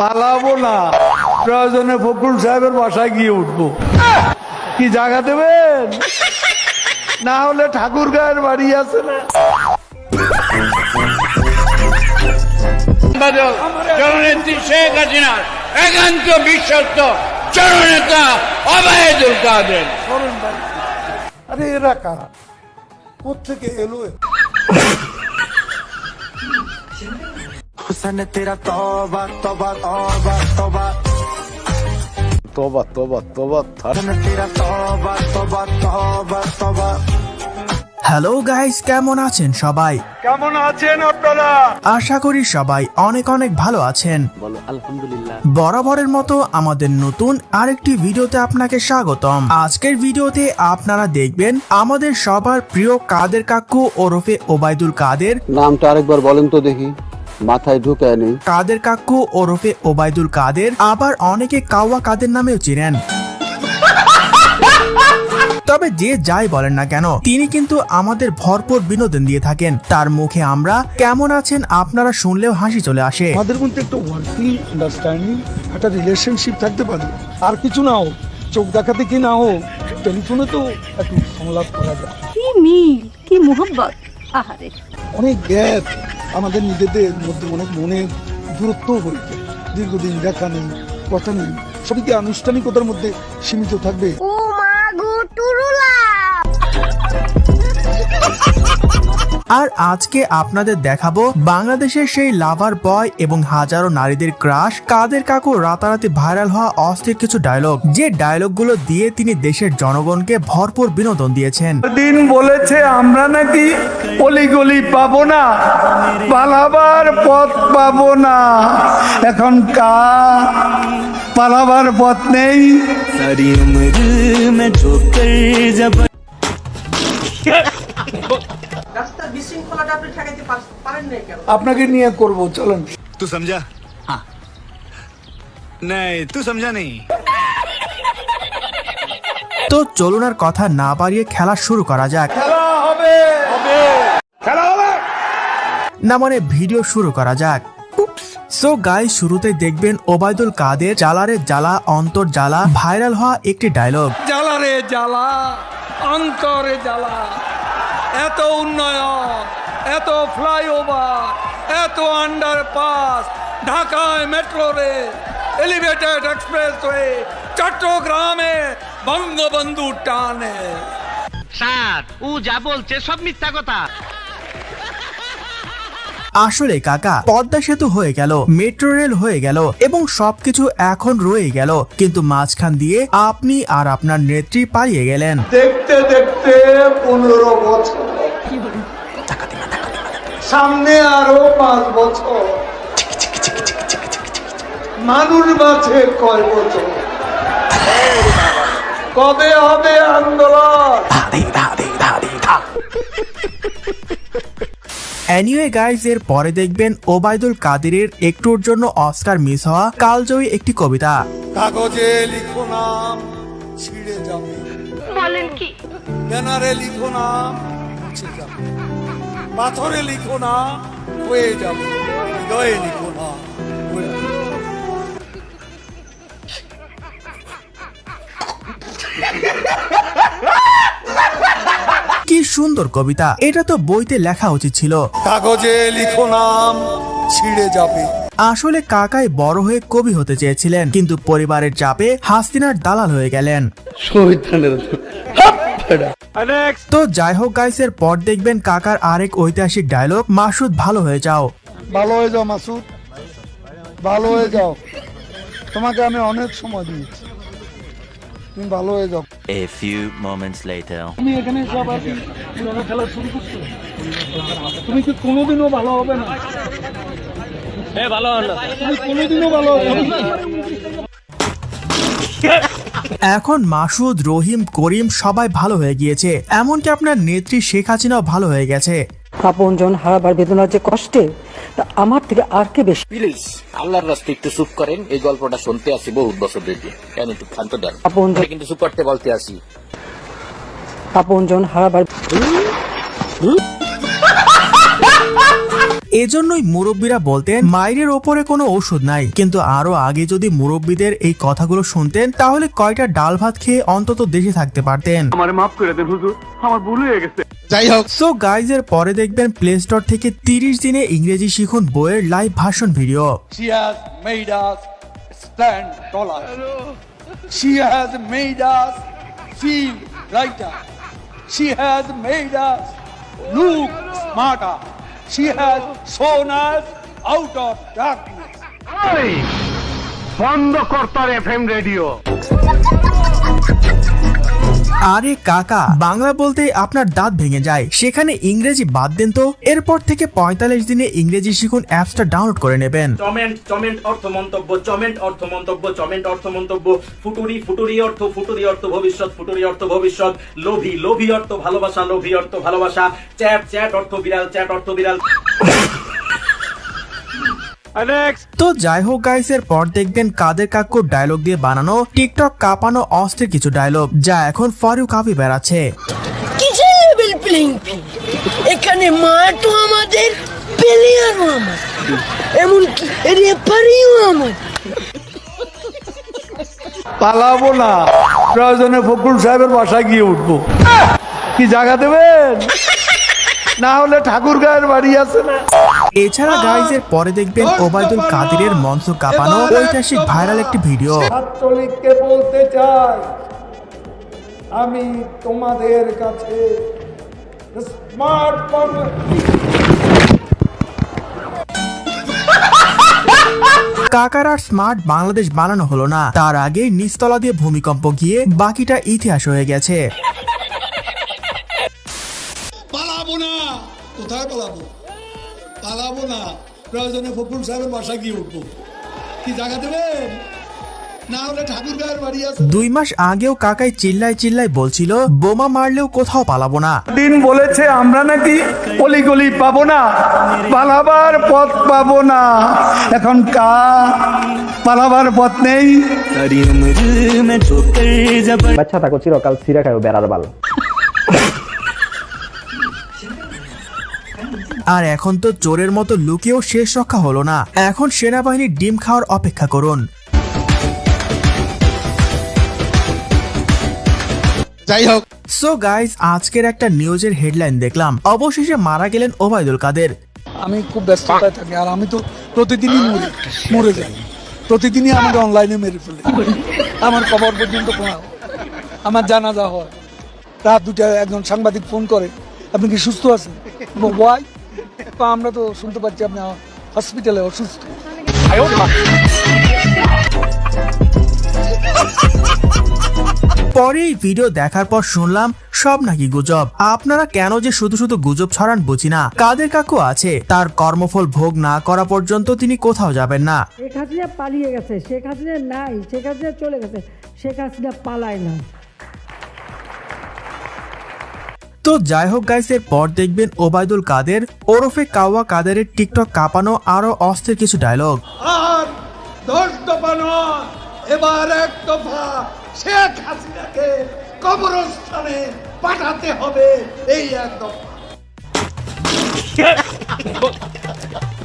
পালাবো না। প্রয়োজনে ফখরুল সাহেবের বাসায় গিয়ে উঠবো। কি জায়গা দেবেন? না হলে ঠাকুর গায়ের বাড়ি আছে না। জননেত্রী শেখ হাসিনার একান্ত বিশ্বস্ত জননেতা অবায়দুল কাদের। আরে এরা কারা? কোথেকে এলো এ? हुसन तेरा तौबा तौबा तौबा तौबा তোবা তোবা তোবা हुसन तेरा तौबा तौबा तौबा तौबा হ্যালো গাইস কেমন আছেন সবাই কেমন আছেন আপনারা আশা করি সবাই অনেক অনেক ভালো আছেন বরাবরের মতো আমাদের নতুন আরেকটি ভিডিওতে আপনাকে স্বাগতম আজকের ভিডিওতে আপনারা দেখবেন আমাদের সবার প্রিয় কাদের কাকু ওরফে ওবায়দুল কাদের নামটা আরেকবার বলেন তো দেখি মাথায় ঢুকে নেই কাদের কাকু ওরফে ওবায়দুল কাদের আবার অনেকে কাওয়া কাদের নামেও চিনেন। তবে যে যাই বলেন না কেন তিনি কিন্তু আমাদের ভরপুর বিনোদন দিয়ে থাকেন। তার মুখে আমরা কেমন আছেন আপনারা শুনলেও হাসি চলে আসে। আমাদের মধ্যে একটা ওয়ার্কিং আন্ডারস্ট্যান্ডিং একটা রিলেশনশিপ থাকতে পারে। আর কিছু না হোক চোখ দেখাতে কি না হোক টেলিফোনে তো একটু সংলাপ করা যায়। কি মিল কি মোহব্বত আহারে। অনেক গ্যাপ আমাদের নিজেদের মধ্যে অনেক মনের দূরত্ব হয়েছে দীর্ঘদিন দেখা নেই কথা নেই। সবই কি আনুষ্ঠানিকতার মধ্যে সীমিত থাকবে? ও মা গো টুরুলা আর আজকে আপনাদের দেখাবো বাংলাদেশের সেই লাভার বয় এবং হাজারো নারীদের ক্রাশ কাদের কাকু রাতারাতি ভাইরাল হওয়া অস্থির কিছু ডায়লগ যে ডায়লগগুলো দিয়ে তিনি দেশের জনগণকে ভরপুর বিনোদন দিয়েছেন। দিন বলেছে আমরা নাকি অলিগলি পাবো না পালাবার পথ পাবো না। এখন কা পালাবার পথ নেই। আপনাকে নিয়ে করব চলেন। তুই সমঝা নাই তুই সমঝা নেই তো চলুন আর কথা না বাড়িয়ে খেলা শুরু করা যাক খেলা হবে। হবে। না মানে ভিডিও শুরু করা যাক। সো গাই শুরুতে দেখবেন ওবায়দুল কাদের জালারে জ্বালা অন্তর জ্বালা ভাইরাল হওয়া একটি ডায়লগ জ্বালা রে জ্বালা অন্তরে জ্বালা। এত উন্নয়ন এত ফ্লাইওভার এত আন্ডারপাস ঢাকায় মেট্রো রেল এলিভেটেড এক্সপ্রেসওয়ে চট্টগ্রামে বঙ্গবন্ধু টানে। স্যার ও যা বলছে সব মিথ্যা কথা। আসলে কাকা পদ্মা সেতু হয়ে গেল মেট্রো রেল হয়ে গেল এবং সবকিছু এখন রয়ে গেল। কিন্তু মাঝখান দিয়ে আপনি আর আপনার নেত্রী পালিয়ে গেলেন। দেখতে দেখতে পনেরো বছর। সামনে আরও পাঁচ বছর। মানুষ বাঁচে কয় বছর? কবে হবে আন্দোলন? অ্যানিওয়ে গাইজ এর পরে দেখবেন ওবায়দুল কাদিরের একটুর জন্য অস্কার মিস হওয়া কালজয়ী একটি কবিতা। কাগজে লিখো নাম ছিঁড়ে যাবে। বলেন কি? ব্যানারে লিখো নাম মুছে যাবে। পাথরে লিখো না হয়ে যাবে। হৃদয়ে লিখো না হয়ে সুন্দর কবিতা। এটা তো বইতে লেখা উচিত ছিল। কাগজে লিখো নাম ছিঁড়ে যাবে। আসলে কাকাই বড় হয়ে কবি হতে চেয়েছিলেন কিন্তু পরিবারের চাপে হাসিনার দালাল হয়ে গেলেন। তো যাই হোক গাইসের পর দেখবেন কাকার আরেক ঐতিহাসিক ডায়লগ মাসুদ ভালো হয়ে যাও। ভালো হয়ে যাও মাসুদ। ভালো হয়ে যাও। তোমাকে আমি অনেক সময় দিয়েছি। তুমি ভালো হয়ে যাও। A few moments later. তুমি এখানে সব আর কি পুরোনো খেলা শুরু করছ? তুমি কি কোনোদিনও ভালো হবে না? তুমি কোনোদিনও ভালো হবে না। এখন মাসুদ রহিম করিম সবাই ভালো হয়ে গিয়েছে। এমনকি আপনার নেত্রী শেখ হাসিনাও ভালো হয়ে গেছে। আপনজন হারাবার বেদনার যে কষ্টে তা আমার থেকে আর কে বেশি? প্লিজ আল্লাহর রাস্তায় একটু চুপ করেন এই গল্পটা শুনতে আসি বহুত বছর ধরে। কেন একটু ক্ষান্ত দেন। আপনজন কিন্তু চুপ করতে বলতে আসি। আপনজন হারাবার এজন্যই মুরব্বীরা বলতেন মায়ের ওপরে কোনো ওষুধ নাই কিন্তু আরও আগে যদি মুরব্বীদের এই কথাগুলো শুনতেন তাহলে কয়টা ডাল ভাত খেয়ে অন্তত দেশে থাকতে পারতেন যাই হোক সো গাইজ এর পরে দেখবেন প্লে স্টোর থেকে তিরিশ দিনে ইংরেজি শিখুন বইয়ের লাইভ ভাষণ video She has made us stand taller. She has made us feel brighter. She has made us look smarter. She has shown us out of darkness. Hey! Bondo Kortar FM radio আরে কাকা, বাংলা বলতে আপনার দাঁত ভেঙে যায়। সেখানে ইংরেজি বাদ দেন তো। এরপর থেকে পঁয়তাল্লিশ দিনে ইংরেজি শিখুন অ্যাপসটা ডাউনলোড করে নেবেন। চমেন্ট চমেন্ট অর্থ মন্তব্য, চমেন্ট অর্থ মন্তব্য, চমেন্ট অর্থ মন্তব্য, ফুটুরি ফুটুরি অর্থ ফুটুরি অর্থ ভবিষ্যৎ, ফুটুরি অর্থ ভবিষ্যৎ, লোভী লোভী অর্থ ভালোবাসা, লোভী অর্থ ভালোবাসা, চ্যাট চ্যাট অর্থ বিড়াল, চ্যাট অর্থ বিড়াল। তো যাই হোক গাইস এর পর দেখবেন কাদের কাকুর ডায়লগ দিয়ে বানানো টিকটক কাঁপানো অস্থির কিছু ডায়লগ যা এখন ফরিউ কাপি বেড়াচ্ছে। এখানে মাঠও আমাদের প্লেয়ারও আমার এমনকি রেফারিও আমার পালাবো না। প্রয়োজনে ফখরুল সাহেবের বাসায় গিয়ে উঠবো। কি জায়গা দেবেন? না হলে ঠাকুর গায়ের বাড়ি আছে না। এছাড়া গাইজ এর পরে দেখবেন ওবায়দুল কাদিরের মঞ্চ কাঁপানো। ঐতিহাসিক ভাইরাল একটি ভিডিও ছাত্রলীগকে বলতে চাই আমি তোমাদের কাছে স্মার্ট কাকার আর স্মার্ট বাংলাদেশ বানানো হলো না। তার আগে নিচতলা দিয়ে ভূমিকম্প গিয়ে বাকিটা ইতিহাস হয়ে গেছে। পালাবো না কোথায় পালাবো? পালাবো না। প্রয়োজনে ফখরুল সাহেবের বাসায় গিয়ে উঠবো। কি জায়গা দেবেন? দুই মাস আগেও কাকাই চিল্লায় চিল্লায় বলছিল বোমা মারলেও কোথাও পালাবো না। দিন বলেছে আমরা নাকি অলিগলি পাবো না পালাবার পথ পাবো না। এখন কা পালাবার পথ নেই। বাচ্চা থাকো চিরকাল সিরা খাও বেড়ার বাল। আর এখন তো চোরের মতো লুকিয়েও শেষ রক্ষা হলো না। এখন সেনাবাহিনীর ডিম খাওয়ার অপেক্ষা করুন। যাই হোক। সো গাইজ আজকের একটা নিউজের হেডলাইন দেখলাম। অবশেষে মারা গেলেন ওবায়দুল কাদের। আমি খুব ব্যস্ততায় থাকি আর আমি তো প্রতিদিনই মরে মরে যাই। প্রতিদিনই আমাকে অনলাইনে মেরে ফেলে। আমার খবর পর্যন্ত পৌঁছায়। আমার জানাজা হয়। রাত দুটা একজন সাংবাদিক ফোন করে আপনি কি সুস্থ আছেন? ওয়াই। আমরা তো শুনতে পাচ্ছি আপনি হসপিটালে অসুস্থ। পরে এই ভিডিও দেখার পর শুনলাম সব নাকি গুজব। আপনারা কেন যে শুধু শুধু গুজব ছড়ান বুঝি না। কাদের কাকু আছে? তার কর্মফল ভোগ না করা পর্যন্ত তিনি কোথাও যাবেন না। শেখ হাসিনা পালিয়ে গেছে শেখ হাসিনা নাই শেখ হাসিনা চলে গেছে শেখ হাসিনা পালায় না। তো যাই হোক গাইসের পর দেখবেন ওবায়দুল কাদের ওরফে কাওয়া কাদেরের টিকটক কাঁপানো আরও অস্থির কিছু ডায়লগ আর দশ দফা নয় এবার এক দফা শেখ হাসিনাকে কবরস্থানে পাঠাতে হবে এই এক দফা।